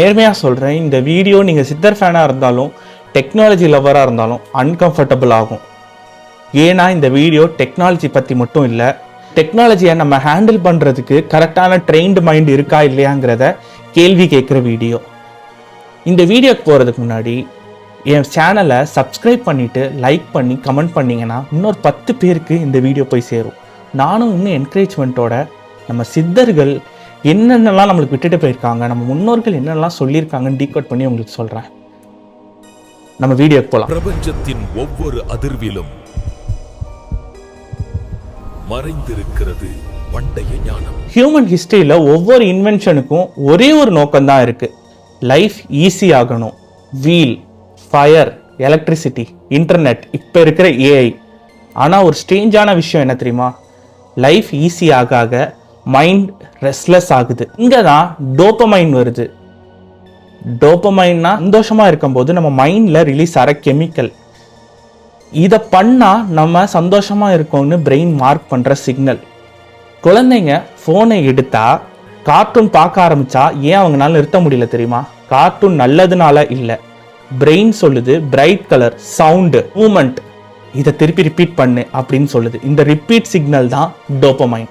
நேர்மையாக சொல்கிறேன் இந்த வீடியோ நீங்கள் சித்தர் ஃபேனாக இருந்தாலும் டெக்னாலஜி லவராக இருந்தாலும் அன்கம்ஃபர்டபுள் ஆகும். ஏன்னா இந்த வீடியோ டெக்னாலஜி பற்றி மட்டும் இல்லை டெக்னாலஜியை நம்ம ஹேண்டில் பண்ணுறதுக்கு கரெக்டான ட்ரெயின்டு மைண்ட் இருக்கா இல்லையாங்கிறத கேள்வி கேட்குற வீடியோ இந்த வீடியோக்கு போகிறதுக்கு முன்னாடி என் சேனலை சப்ஸ்கிரைப் பண்ணிவிட்டு லைக் பண்ணி கமெண்ட் பண்ணிங்கன்னா இன்னொரு பத்து பேருக்கு இந்த வீடியோ போய் சேரும். நானும் இன்னும் என்கரேஜ்மெண்ட்டோட நம்ம சித்தர்கள் என்னென்னலாம் நம்மளுக்கு விட்டுட்டு போயிருக்காங்க நம்ம முன்னோர்கள் என்னென்னலாம் சொல்லியிருக்காங்கன்னு டீகோட் பண்ணி உங்களுக்கு சொல்கிறேன் நம்ம வீடியோக்கு போகலாம் பிரபஞ்சத்தின் ஒவ்வொரு அதிர்விலும் மறைந்திருக்கிறது பண்டைய ஞானம். ஹியூமன் ஹிஸ்டரியில் ஒவ்வொரு இன்வென்ஷனுக்கும் ஒரே ஒரு நோக்கம் தான் இருக்குது லைஃப் ஈஸி ஆகணும். வீல் ஃபயர் எலக்ட்ரிசிட்டி இன்டர்நெட் இப்போ இருக்கிற ஏஐ ஆனால் ஒரு ஸ்ட்ரேஞ்சான விஷயம் என்ன தெரியுமா? லைஃப் ஈஸி ஆக ஆக மைண்ட் ரெஸ்ட்லெஸ் ஆகுது. இங்கே தான் டோப்பமைன் வருது. டோப்பமைன்னா சந்தோஷமாக இருக்கும்போது நம்ம மைண்டில் ரிலீஸ் ஆகிற கெமிக்கல் இதை பண்ணால் நம்ம சந்தோஷமாக இருக்கோம்னு பிரெயின் மார்க் பண்ணுற சிக்னல் குழந்தைங்க ஃபோனை எடுத்தால் கார்ட்டூன் பார்க்க ஆரம்பித்தா ஏன் அவங்களால நிறுத்த முடியல தெரியுமா? கார்ட்டூன் நல்லதுனால இல்லை. பிரெயின் சொல்லுது பிரைட் கலர் சவுண்டு மூமெண்ட் இதை திருப்பி ரிப்பீட் பண்ணு அப்படின்னு சொல்லுது. இந்த ரிப்பீட் சிக்னல் தான் டோப்பமைன்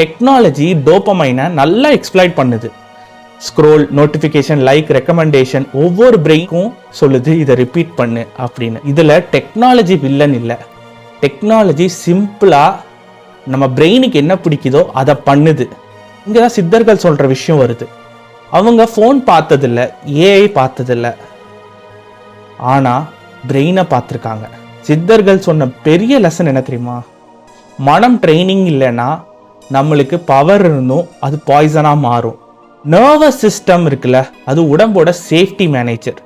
டெக்னாலஜி டோப்பமைனை நல்லா எக்ஸ்பிளைட் பண்ணுது. ஸ்க்ரோல் நோட்டிஃபிகேஷன் லைக் ரெக்கமெண்டேஷன் ஒவ்வொரு பிரெயினுக்கும் சொல்லுது இதை ரிப்பீட் பண்ணு அப்படின்னு. இதில் டெக்னாலஜி வில்லன் இல்லை. டெக்னாலஜி சிம்பிளாக நம்ம பிரெயினுக்கு என்ன பிடிக்குதோ அதை பண்ணுது. இங்கே தான் சித்தர்கள் சொல்கிற விஷயம் வருது. அவங்க ஃபோன் பார்த்ததில்ல ஏஐ பார்த்ததில்ல. ஆனால் பிரெயினை பார்த்துருக்காங்க. சித்தர்கள் சொன்ன பெரிய லெசன் என்ன தெரியுமா? மனம் ட்ரைனிங் இல்லைன்னா நம்மளுக்கு பவர் இருந்தும் அது பாய்சனாக மாறும். நர்வஸ் சிஸ்டம் இருக்குல்ல அது உடம்போட சேஃப்டி மேனேஜர்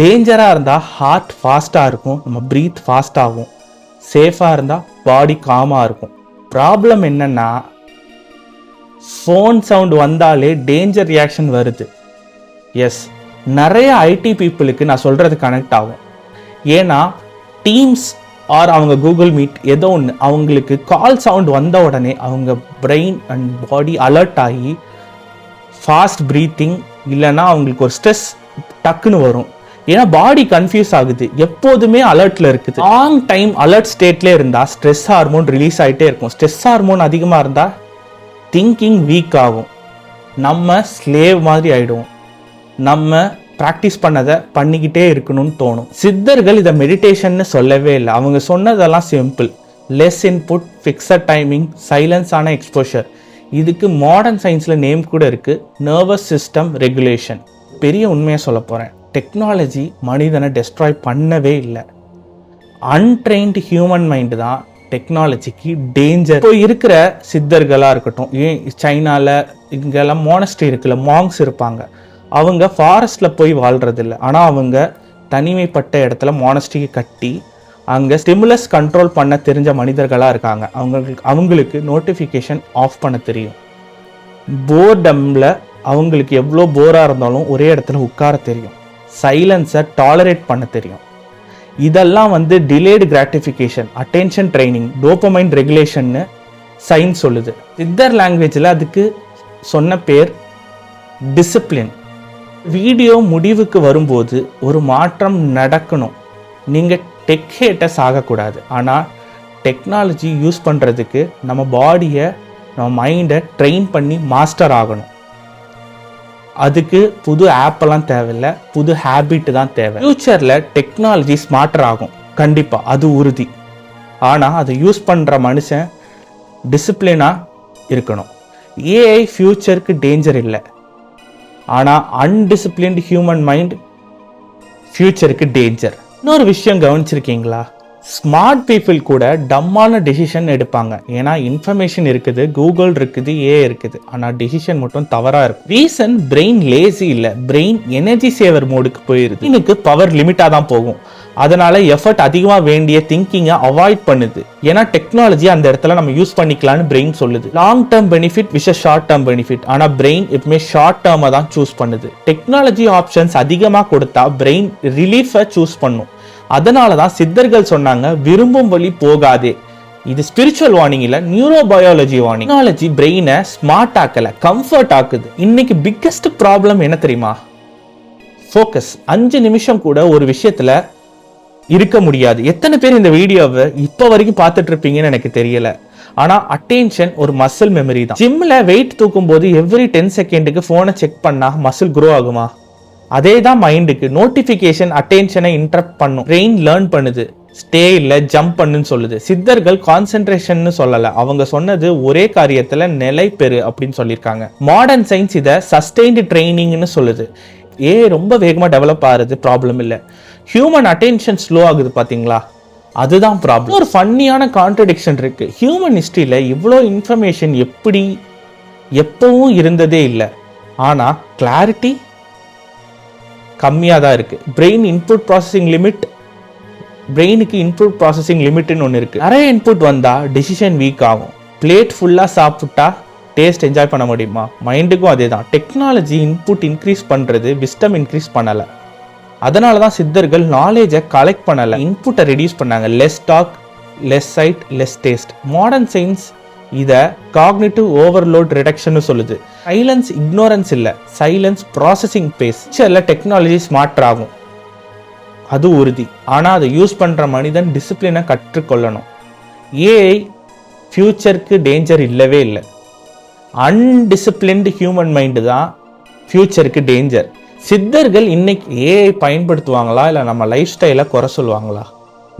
டேஞ்சராக இருந்தால் ஹார்ட் ஃபாஸ்ட்டாக இருக்கும் நம்ம ப்ரீத் ஃபாஸ்ட்டாகும் சேஃபாக இருந்தால் பாடி காமாக இருக்கும். ப்ராப்ளம் என்னென்னா ஃபோன் சவுண்ட் வந்தாலே டேஞ்சர் ரியாக்ஷன் வருது. எஸ் நிறைய ஐடி பீப்புளுக்கு நான் சொல்கிறது கனெக்ட் ஆகும். ஏன்னா டீம்ஸ் ஆர் அவங்க கூகுள் மீட் ஏதோ ஒன்று அவங்களுக்கு கால் சவுண்ட் வந்த உடனே அவங்க பிரெயின் அண்ட் பாடி அலர்ட் ஆகி ஃபாஸ்ட் ப்ரீத்திங் இல்லைன்னா அவங்களுக்கு ஒரு ஸ்ட்ரெஸ் டக்குன்னு வரும். ஏன்னா பாடி கன்ஃபியூஸ் ஆகுது. எப்போதுமே அலர்ட்டில் இருக்குது. லாங் டைம் அலர்ட் ஸ்டேட்ல இருந்தால் ஸ்ட்ரெஸ் ஹார்மோன் ரிலீஸ் ஆகிட்டே இருக்கும். ஸ்ட்ரெஸ் ஹார்மோன் அதிகமாக இருந்தால் திங்கிங் வீக் ஆகும். நம்ம ஸ்லேவ் மாதிரி ஆகிடுவோம் நம்ம ப்ராக்டிஸ் பண்ணதை பண்ணிக்கிட்டே இருக்கணும்னு தோணும். சித்தர்கள் இதை மெடிடேஷன்னு சொல்லவே இல்லை. அவங்க சொன்னதெல்லாம் simple less input fixed timing சைலன்ஸான exposure இதுக்கு மாடர்ன் சயின்ஸில் நேம் கூட இருக்குது நர்வஸ் சிஸ்டம் ரெகுலேஷன் பெரிய உண்மையாக சொல்ல போகிறேன் டெக்னாலஜி மனிதனை டெஸ்ட்ராய் பண்ணவே இல்லை. அன்ட்ரெயின்டு ஹியூமன் மைண்டு தான் டெக்னாலஜிக்கு டேஞ்சர் இப்போ இருக்கிற சித்தர்களாக இருக்கட்டும் ஏன் சைனாவில் இங்கெல்லாம் மோனஸ்ட்ரி இருக்குல்ல மாங்ஸ் இருப்பாங்க. அவங்க ஃபாரஸ்ட்டில் போய் வாழ்கிறதில்ல ஆனால் அவங்க தனிமைப்பட்ட இடத்துல மானஸ்டிக்கு கட்டி அங்கே ஸ்டிமுலஸ் கண்ட்ரோல் பண்ண தெரிஞ்ச மனிதர்களாக இருக்காங்க. அவங்களுக்கு அவங்களுக்கு நோட்டிஃபிகேஷன் ஆஃப் பண்ண தெரியும். போர்டமில் அவங்களுக்கு எவ்வளோ போராக இருந்தாலும் ஒரே இடத்துல உட்கார தெரியும். சைலன்ஸை டாலரேட் பண்ண தெரியும். இதெல்லாம் வந்து delayed gratification attention training dopamine ரெகுலேஷன்னு science சொல்லுது. சித்தர் லாங்குவேஜில் அதுக்கு சொன்ன பேர் டிசிப்ளின் வீடியோ முடிவுக்கு வரும்போது ஒரு மாற்றம் நடக்கணும். நீங்கள் டெக் ஹேட்டஸ் ஆகக்கூடாது ஆனால் டெக்னாலஜி யூஸ் பண்ணுறதுக்கு நம்ம பாடியை நம்ம மைண்டை ட்ரெயின் பண்ணி மாஸ்டர் ஆகணும். அதுக்கு புது ஆப்பெல்லாம் தேவையில்லை. புது ஹேபிட் தான் தேவை. ஃப்யூச்சரில் டெக்னாலஜி ஸ்மார்ட்டர் ஆகும். கண்டிப்பாக அது உறுதி. ஆனால் அதை யூஸ் பண்ணுற மனுஷன் டிசிப்ளினாக இருக்கணும். ஏஐ ஃப்யூச்சருக்கு டேஞ்சர் இல்லை. ஆனால் அன்டிசிப்ளின்டு ஹியூமன் மைண்ட் ஃப்யூச்சருக்கு டேஞ்சர் இன்னொரு விஷயம் கவனிச்சிருக்கீங்களா? ஸ்மார்ட் பீப்புள் கூட டம்மான டெசிஷன் எடுப்பாங்க. ஏன்னா இன்ஃபர்மேஷன் இருக்குது கூகுள் இருக்குது ஏ இருக்குது. ஆனால் டெசிஷன் மட்டும் தவறாக இருக்கும். ரீசன் பிரெயின் லேசி இல்லை. பிரெயின் எனர்ஜி சேவர் மோடுக்கு போயிருது. எனக்கு பவர் லிமிட்டாக தான் போகும். அதனால எஃபர்ட் அதிகமாக வேண்டிய திங்கிங்கை அவாய்ட் பண்ணுது. ஏன்னா டெக்னாலஜி அந்த இடத்துல நம்ம யூஸ் பண்ணிக்கலாம்னு பிரெயின் சொல்லுது. லாங் டேர்ம் பெனிஃபிட் விஷ ஷார்ட் டேர்ம் பெனிஃபிட் ஆனால் பிரெயின் எப்பவுமே ஷார்ட் டேர்மை தான் சூஸ் பண்ணுது. டெக்னாலஜி ஆப்ஷன்ஸ் அதிகமாக கொடுத்தா பிரெயின் ரிலீஃபை சூஸ் பண்ணும். அதனால தான் சித்தர்கள் சொன்னாங்க விரும்பும் வழி போகாதே. இது ஸ்பிரிச்சுவல் வார்னிங் இல்ல நியூரோ பயாலஜி வார்னிங் டெக்னாலஜி பிரெயினை ஸ்மார்ட் ஆக்கல கம்ஃபர்ட் ஆக்குது. இன்னைக்கு பிக்கஸ்ட் ப்ராப்ளம் என்ன தெரியுமா? ஃபோக்கஸ் அஞ்சு நிமிஷம் கூட ஒரு விஷயத்துல இருக்க முடியாது. எத்தனை பேர் இந்த வீடியோவை இப்போ வரைக்கும் பார்த்துட்டு இருப்பீங்கன்னு எனக்கு தெரியல. ஆனால் அட்டென்ஷன் ஒரு மசில் மெமரி தான். ஜிம்மில் வெயிட் தூக்கும் போது எவ்ரி டென் செகண்டுக்கு ஃபோனை செக் பண்ணால் மசில் க்ரோ ஆகுமா? அதே தான் மைண்டுக்கு நோட்டிஃபிகேஷன் அட்டென்ஷனை இன்டரப்ட் பண்ணும். பிரெயின் லேர்ன் பண்ணுது. ஸ்டே இல்லை ஜம்ப் பண்ணுன்னு சொல்லுது. சித்தர்கள் கான்சென்ட்ரேஷன் சொல்லலை. அவங்க சொன்னது ஒரே காரியத்தில் நிலை பெறு அப்படின்னு சொல்லியிருக்காங்க. மாடர்ன் சயின்ஸ் இதை சஸ்டெயின்டு ட்ரைனிங்னு சொல்லுது. ஏ ரொம்ப வேகமாக டெவலப் ஆகிறது ப்ராப்ளம் இல்லை. ஹியூமன் அட்டென்ஷன் ஸ்லோ ஆகுது பார்த்தீங்களா அதுதான் ப்ராப்ளம் ஒரு ஃபன்னியான கான்ட்ரடிக்ஷன் இருக்குது ஹியூமன் ஹிஸ்ட்ரியில் இவ்வளோ இன்ஃபர்மேஷன் எப்படி எப்பவும் இருந்ததே இல்லை. ஆனால் கிளாரிட்டி கம்மியாக தான் இருக்குது பிரெயின் இன்புட் ப்ராசஸிங் லிமிட் பிரெயினுக்கு இன்புட் ப்ராசஸிங் லிமிட்னு ஒன்று இருக்குது நிறைய இன்புட் வந்தால் டிசிஷன் வீக் ஆகும். பிளேட் ஃபுல்லாக சாப்பிட்டா டேஸ்ட் என்ஜாய் பண்ண முடியுமா? மைண்டுக்கும் அதே தான் டெக்னாலஜி இன்புட் இன்க்ரீஸ் பண்ணுறது விஸ்டம் இன்க்ரீஸ் பண்ணலை. அதனால தான் சித்தர்கள் நாலேஜை கலெக்ட் பண்ணலை. இன்புட்டை ரெடியூஸ் பண்ணாங்க. Less talk less sight less taste modern science இதை காக்னிட்டிவ் ஓவர்லோட் ரிடக்ஷன் சொல்லுது. சைலன்ஸ் இக்னோரன்ஸ் இல்லை. சைலன்ஸ் ப்ராசஸிங் பேஸ் சில டெக்னாலஜி மாற்றாகும். ஆகும் அது உறுதி. ஆனால் அதை யூஸ் பண்ணுற மனிதன் டிசிப்ளினை கற்றுக்கொள்ளணும். ஏஐ ஃப்யூச்சருக்கு டேஞ்சர் இல்லவே இல்லை. அன்டிசிப்ளின்டு ஹியூமன் மைண்டு தான் ஃப்யூச்சருக்கு டேஞ்சர் சித்தர்கள் இன்னைக்கு ஏஐ பயன்படுத்துவாங்களா? இல்லை நம்ம லைஃப் ஸ்டைலை குறை சொல்லுவாங்களா?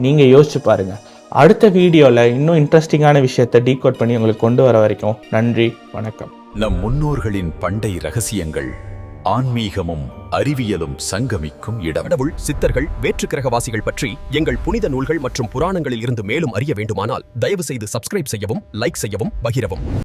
நீங்கள் யோசிச்சு பாருங்கள் அடுத்த வீடியோவில் இன்னும் இன்ட்ரெஸ்டிங்கான விஷயத்தை டீகோட் பண்ணி உங்களுக்கு கொண்டு வர வரைக்கும் நன்றி வணக்கம். நம் முன்னோர்களின் பண்டை ரகசியங்கள் ஆன்மீகமும் அறிவியலும் சங்கமிக்கும் இடம். கடவுள் சித்தர்கள் வேற்று கிரகவாசிகள் பற்றி எங்கள் புனித நூல்கள் மற்றும் புராணங்களில் இருந்து மேலும் அறிய வேண்டுமானால் தயவு செய்து சப்ஸ்கிரைப் செய்யவும் லைக் செய்யவும் பகிரவும்.